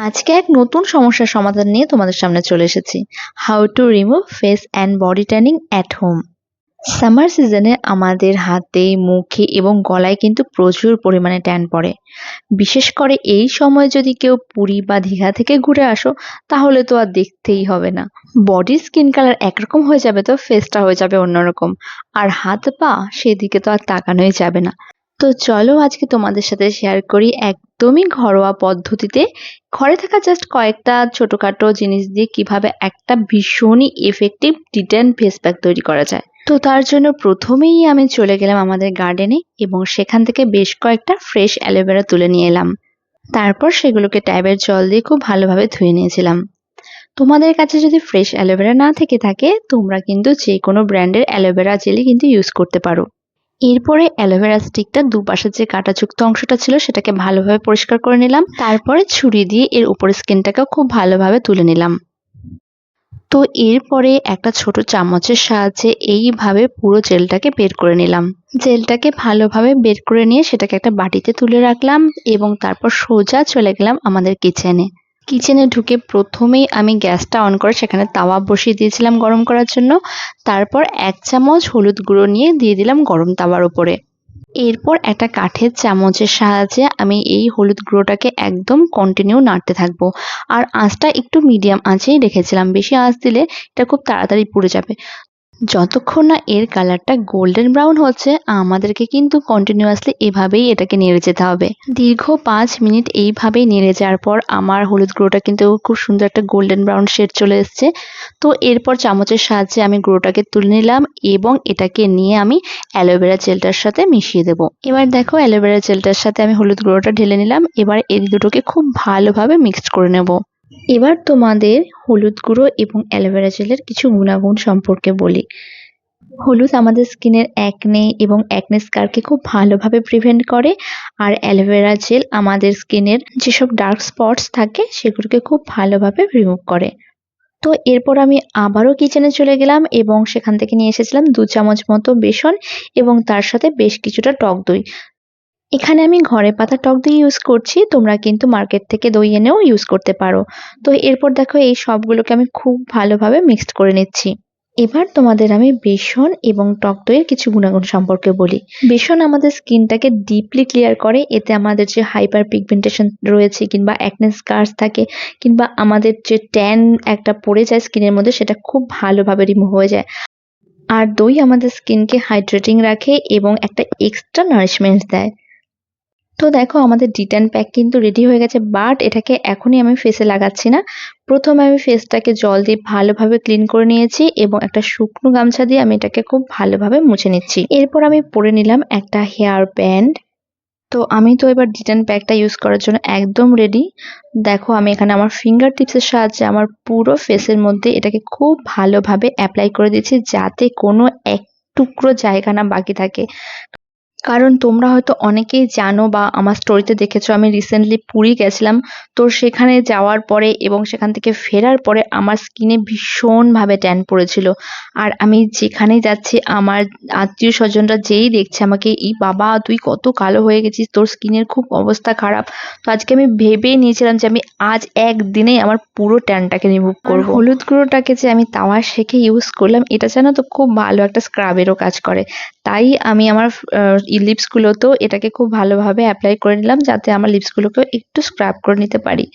আজকে এক নতুন সমস্যার সমাধান নিয়ে তোমাদের সামনে চলে এসেছি। How to remove face and body tanning at home summer সিজনে আমাদের হাতে, মুখে এবং গলায় কিন্তু প্রচুর পরিমাণে ট্যান পড়ে। বিশেষ করে এই সময় যদি কেউ পুরী বা দীঘা থেকে ঘুরে আসো, তাহলে তো আর দেখতেই হবে না। বডির স্কিন কালার একরকম হয়ে যাবে তো ফেসটা হয়ে যাবে অন্যরকম। আর হাত পা সেদিকে তো আর তাকানোই যাবে না। তো চলো আজকে তোমাদের সাথে শেয়ার করি একদমই ঘরোয়া পদ্ধতিতে। ঘরে থাকা জাস্ট কয়েকটা ছোটখাটো জিনিস দিয়ে কীভাবে একটা ভীষণই এফেক্টিভ ডিটেন ফেস প্যাক তৈরি করা যায়। তো তার জন্য প্রথমেই আমি চলে গেলাম আমাদের গার্ডেনে এবং সেখান থেকে বেশ কয়েকটা ফ্রেশ অ্যালোভেরা তুলে নিয়ে এলাম। তারপর সেগুলোকে ট্যাবের জল দিয়ে খুব ভালোভাবে ধুয়ে নিয়েছিলাম। তোমাদের কাছে যদি ফ্রেশ অ্যালোভেরা না থেকে থাকে, তোমরা কিন্তু যে কোনো ব্র্যান্ডের অ্যালোভেরা জেলি কিন্তু ইউজ করতে পারো। এরপরে অ্যালোভেরা স্টিকটা দুপাশের যে কাঁটাযুক্ত অংশটা ছিল সেটাকে ভালোভাবে পরিষ্কার করে নিলাম। তারপরে ছুরি দিয়ে এর উপরের স্কিনটাকেও খুব ভালোভাবে তুলে নিলাম। তো এরপরে একটা ছোট চামচের সাহায্যে এইভাবে পুরো জেলটাকে বের করে নিলাম। জেলটাকে ভালোভাবে বের করে নিয়ে সেটাকে একটা বাটিতে তুলে রাখলাম এবং তারপর সোজা চলে গেলাম আমাদের কিচেনে। কিচেনে ঢুকে প্রথমেই আমি গ্যাসটা অন করে সেখানে তাওয়া বসিয়ে দিয়েছিলাম গরম করার জন্য। তারপর এক চামচ হলুদ গুঁড়ো নিয়ে দিয়ে দিলাম গরম তাওয়ার উপরে। এরপর একটা কাঠের চামচের সাহায্যে আমি এই হলুদ গুঁড়োটাকে একদম কন্টিনিউ নাড়তে থাকব। আর আঁচটা একটু মিডিয়াম আঁচেই রেখেছিলাম। বেশি আঁচ দিলে এটা খুব তাড়াতাড়ি পুড়ে যাবে। যতক্ষণ না এর কালারটা গোল্ডেন ব্রাউন হচ্ছে, আমাদেরকে কিন্তু কন্টিনিউয়াসলি এভাবেই এটাকে নেড়ে যেতে হবে। দীর্ঘ পাঁচ মিনিট এইভাবেই নেড়ে যাওয়ার পর আমার হলুদ গুঁড়োটা কিন্তু খুব সুন্দর একটা গোল্ডেন ব্রাউন শেড চলে এসছে। তো এরপর চামচের সাহায্যে আমি গুঁড়োটাকে তুলে নিলাম এবং এটাকে নিয়ে আমি অ্যালোভেরা জেলটার সাথে মিশিয়ে দেবো। এবার দেখো অ্যালোভেরা জেলটার সাথে আমি হলুদ গুঁড়োটা ঢেলে নিলাম। এবার এই দুটোকে খুব ভালোভাবে মিক্সড করে নেব। এবার তোমাদের হলুদ গুঁড়ো এবং অ্যালোভেরা জেলের কিছু গুণাগুণ সম্পর্কে বলি। হলুদ আমাদের স্কিনের অ্যাকনে এবং অ্যাকনে স্কারকে খুব ভালোভাবে প্রিভেন্ট করে, আর অ্যালোভেরা জেল আমাদের স্কিনের যেসব ডার্ক স্পটস থাকে সেগুলোকে খুব ভালোভাবে রিমুভ করে। তো এরপর আমি আবারও কিচেনে চলে গেলাম এবং সেখান থেকে নিয়ে এসেছিলাম দু চামচ মতো বেসন এবং তার সাথে বেশ কিছুটা টক দই। এখানে আমি ঘরে পাতা টক দই ইউজ করছি, তোমরা কিন্তু মার্কেট থেকে দই এনেও ইউজ করতে পারো। তো এরপর দেখো এই সবগুলোকে আমি খুব ভালোভাবে মিক্সড করে নিচ্ছি। এবার তোমাদের আমি বেসন এবং টক দইয়ের কিছু গুণাগুণ সম্পর্কে বলি। বেসন আমাদের স্কিনটাকে ডিপলি ক্লিয়ার করে, এতে আমাদের যে হাইপার পিগমেন্টেশন রয়েছে কিংবা অ্যাকনে স্কার্স থাকে, কিংবা আমাদের যে ট্যান একটা পড়ে যায় স্কিনের মধ্যে, সেটা খুব ভালোভাবে রিমুভ হয়ে যায়। আর দই আমাদের স্কিনকে হাইড্রেটিং রাখে এবং একটা এক্সট্রা নারিশমেন্ট দেয়। তো দেখো আমাদের ডিটেন প্যাক কিন্তু রেডি হয়ে গেছে বাট এটাকে এখনই আমি ফেসে লাগাচ্ছি না। প্রথমে আমি ফেসটাকে জল দিয়ে ভালোভাবে ক্লিন করে নিয়েছি এবং একটা শুকনো গামছা দিয়ে আমি এটাকে খুব ভালোভাবে মুছে নিচ্ছি। এরপর আমি পরে নিলাম একটা হেয়ার ব্যান্ড তো আমি তো এবার ডিটেন প্যাকটা ইউজ করার জন্য একদম রেডি দেখো আমি এখানে আমার ফিঙ্গার টিপসের সাহায্যে আমার পুরো ফেসের মধ্যে এটাকে খুব ভালোভাবে অ্যাপ্লাই করে দিচ্ছি যাতে কোনো এক টুকরো জায়গা না বাকি থাকে। কারণ তোমরা হয়তো অনেকেই জানো বা আমার স্টোরিতে দেখেছ আমি রিসেন্টলি পুরী গেছিলাম। তো সেখানে যাওয়ার পরে এবং সেখান থেকে ফেরার পরে আমার স্কিনে ভীষণভাবে ট্যান পড়েছিল। আর আমি যেখানে যাচ্ছি আমার আত্মীয় স্বজনরা যেই দেখছে আমাকে এই বাবা তুই কত কালো হয়ে গেছিস তোর স্কিনের খুব অবস্থা খারাপ। তো আজকে আমি ভেবেই নিয়েছিলাম যে আমি আজ একদিনেই আমার পুরো ট্যানটাকে রিমুভ করব। হলুদ গুঁড়োটাকে যে আমি তাওয়া শেখে ইউজ করলাম এটা যেন তো খুব ভালো একটা স্ক্রাবেরও কাজ করে। তাই আমি আমার লিপসগুলোতেও এটাকে খুব ভালোভাবে অ্যাপ্লাই করে নিলাম যাতে আমার লিপসগুলোকেও একটু স্ক্রাব করে নিতে পারি।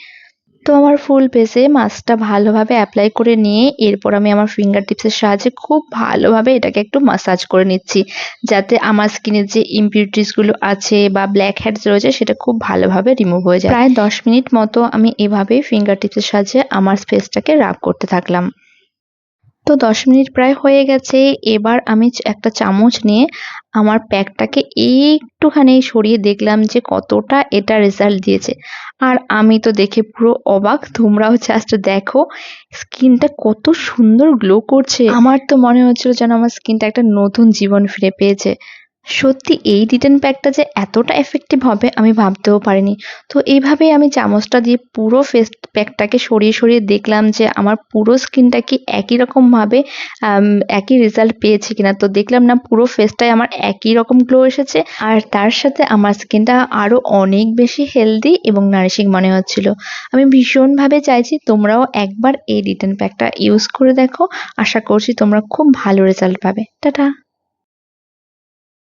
তো আমার ফুল ফেসে মাস্কটা ভালোভাবে অ্যাপ্লাই করে নিয়ে এরপর আমি আমার ফিঙ্গার টিপসের সাহায্যে খুব ভালোভাবে এটাকে একটু মাসাজ করে নিচ্ছি যাতে আমার স্কিনের যে ইম্পিউরিটিসগুলো আছে বা ব্ল্যাক হেডস রয়েছে সেটা খুব ভালোভাবে রিমুভ হয়ে যায়। প্রায় দশ মিনিট মতো আমি এভাবেই ফিঙ্গার টিপসের সাহায্যে আমার ফেসটাকে রাব করতে থাকলাম। তো দশ মিনিট প্রায় হয়ে গেছে। এবার আমি একটা চামচ নিয়ে আমার প্যাকটাকে একটুখানি সরিয়ে দেখলাম যে কতটা এটা রেজাল্ট দিয়েছে। আর আমি তো দেখে পুরো অবাক, তোমরাও জাস্ট দেখো, স্কিনটা কত সুন্দর গ্লো করছে। আমার তো মনে হচ্ছিল যেন আমার স্কিনটা একটা নতুন জীবন ফিরে পেয়েছে। সত্যি এই রিটার্ন প্যাকটা যে এতটা এফেক্টিভ হবে আমি ভাবতেও পারিনি। তো এইভাবেই আমি চামচটা দিয়ে পুরো ফেস প্যাকটাকে সরিয়ে সরিয়ে দেখলাম যে আমার পুরো স্কিনটা কি একই রকমভাবে একই রেজাল্ট পেয়েছে কিনা। তো দেখলাম না পুরো ফেসটাই আমার একই রকম গ্লো এসেছে। আর তার সাথে আমার স্কিনটা আরও অনেক বেশি হেলদি এবং নারিশিং মনে হচ্ছিল। আমি ভীষণভাবে চাইছি তোমরাও একবার এই রিটার্ন প্যাকটা ইউজ করে দেখো। আশা করছি তোমরা খুব ভালো রেজাল্ট পাবে। টাটা!